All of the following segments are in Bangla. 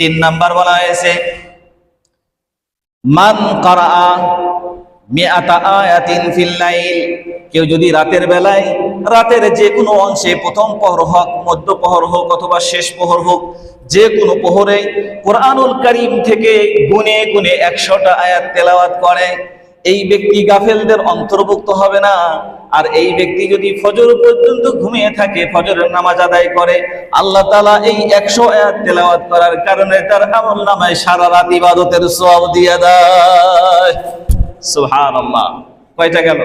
তিন নাম্বার বলা হয়েছে, মান করা কেউ যদি রাতের বেলায়, রাতের যে কোনো অংশে প্রথম পহর হোক, মধ্য পহর হোক অথবা শেষ পহর হোক যে কোনো পহরে কোরআনুল করিম থেকে গুনে গুনে একশোটা আয়াত তেলাওয়াত করে। এই ব্যক্তি গাফেলদের অন্তর্ভুক্ত হবে না। আর এই ব্যক্তি যদি ফজর পর্যন্ত ঘুমিয়ে থাকে, ফজরের নামাজ আদায় করে, আল্লাহ তালা এই একশো আয়াত তেলাওয়াত করার কারণে তার আমল নামায় সারা রাত ইবাদতের সব দিয়ে দেয়। সুহান কয়টা গেল?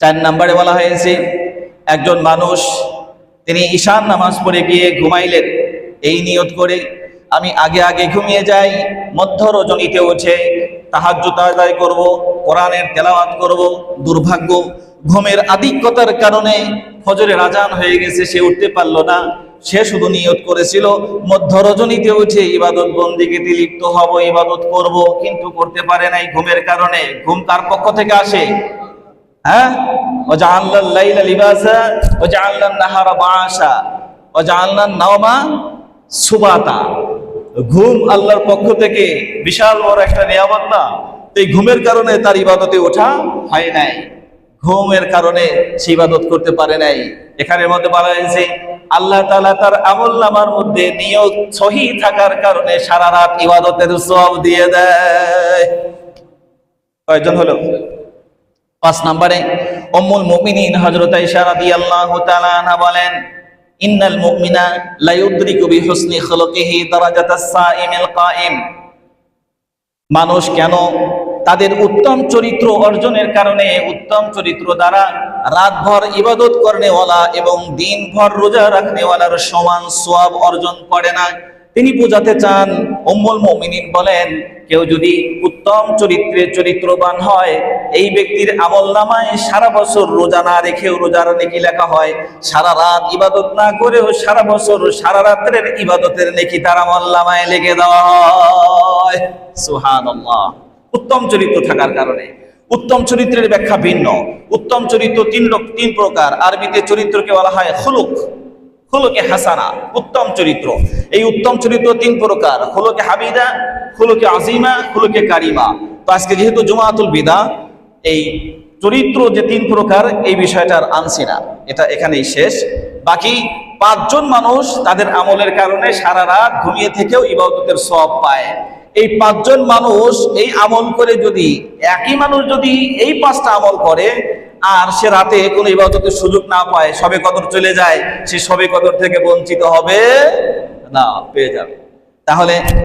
চার নাম্বারে বলা হয়েছে, একজন মানুষ, তিনি ঈশান নামাজ পড়ে গিয়ে ঘুমাইলেন। এই নিয়ত করে, আমি আগে আগে ঘুমিয়ে যাই মধ্য রজনীতে উঠে তাহাজ্জুদ আদায় করব কোরআনের তেলাওয়াত করব দুর্ভাগ্য ঘুমের আধিক্যতার কারণে ফজরের আজান হয়ে গেছে সে উঠতে পারলো না সে শুধু নিয়ত করেছিল মধ্য রজনীতে উঠে ইবাদত বন্দিকে লিপ্ত হব ইবাদত করব কিন্তু করতে পারে নাই ঘুমের কারণে ঘুম কার পক্ষ থেকে আসে হ্যাঁ وجعلنا الليل لباسا وجعلنا النهار معاشا وجعلنا النوم সুবাতা ঘুম আল্লাহর পক্ষ থেকে বিশাল বড় একটা নিয়ামত না? এই ঘুমের কারণে তার ইবাদতে ওঠা হয় নাই। ঘুমের কারণে সে ইবাদত করতে পারে নাই। এখানের মধ্যে বলা হয়েছে, আল্লাহ তালা তার আমল নামার মধ্যে নিয়ত সহি থাকার কারণে সারা রাত ইবাদতের সব দিয়ে দেয়। কয়জন হলো? পাঁচ নম্বরে অমুল মুমিনিন হযরত আয়েশা রাদিয়াল্লাহু তাআলা বলেন ইন্নাল মুমিনা লা ইউদরিকু বিহুসনি খুলুকিহি দারাজাতাস সাইমিল কাইম। মানুষ কেন তাদের উত্তম চরিত্র অর্জনের কারণে, উত্তম চরিত্র দ্বারা রাতভর ইবাদত করনেওয়ালা এবং দিনভর রোজা রাখনেওয়ালার সমান সোয়াব অর্জন করে না। তিনি বোঝাতে চান, উম্মুল মুমিনিন বলেন, কেউ যদি উত্তম চরিত্রে চরিত্রবান হয়, এই ব্যক্তির আমল নামায় সারা বছর রোজা না রেখেও রোজার নেকি লেখা হয়। সারা রাত ইবাদত না করেও সারা বছর, সারা রাত্রের ইবাদতের নেকি তার আমল নামায় লেগে দেওয়া উত্তম চরিত্র থাকার কারণে। উত্তম চরিত্রের ব্যাখ্যা ভিন্ন। উত্তম চরিত্র তিন তিন প্রকার। আরবিতে চরিত্রকে বলা হয় খুলুক। খুলুকে হাসানা, উত্তম চরিত্র। এই উত্তম চরিত্র তিন প্রকার, খুলুকে হাবিদা খুলুকে আজিমা, খুলুকে কারিমা। তো আজকে যেহেতু জুমাতুল বিদা, এই চরিত্র যে তিন প্রকার, এই বিষয়টার আনছি না। এটা এখানেই শেষ। বাকি পাঁচজন মানুষ তাদের আমলের কারণে সারা রাত ঘুমিয়ে থেকেও ইবাদতের সব পায়। এই পাঁচজন মানুষ এই আমল করে যদি, একই মানুষ যদি এই পাঁচটা আমল করে আর সে রাতে কোনো ইবাদতের সুযোগ না পায়, সবে কদর চলে যায়, সে সবে কদর থেকে বঞ্চিত হবে না, পেয়ে যাবে। তাহলে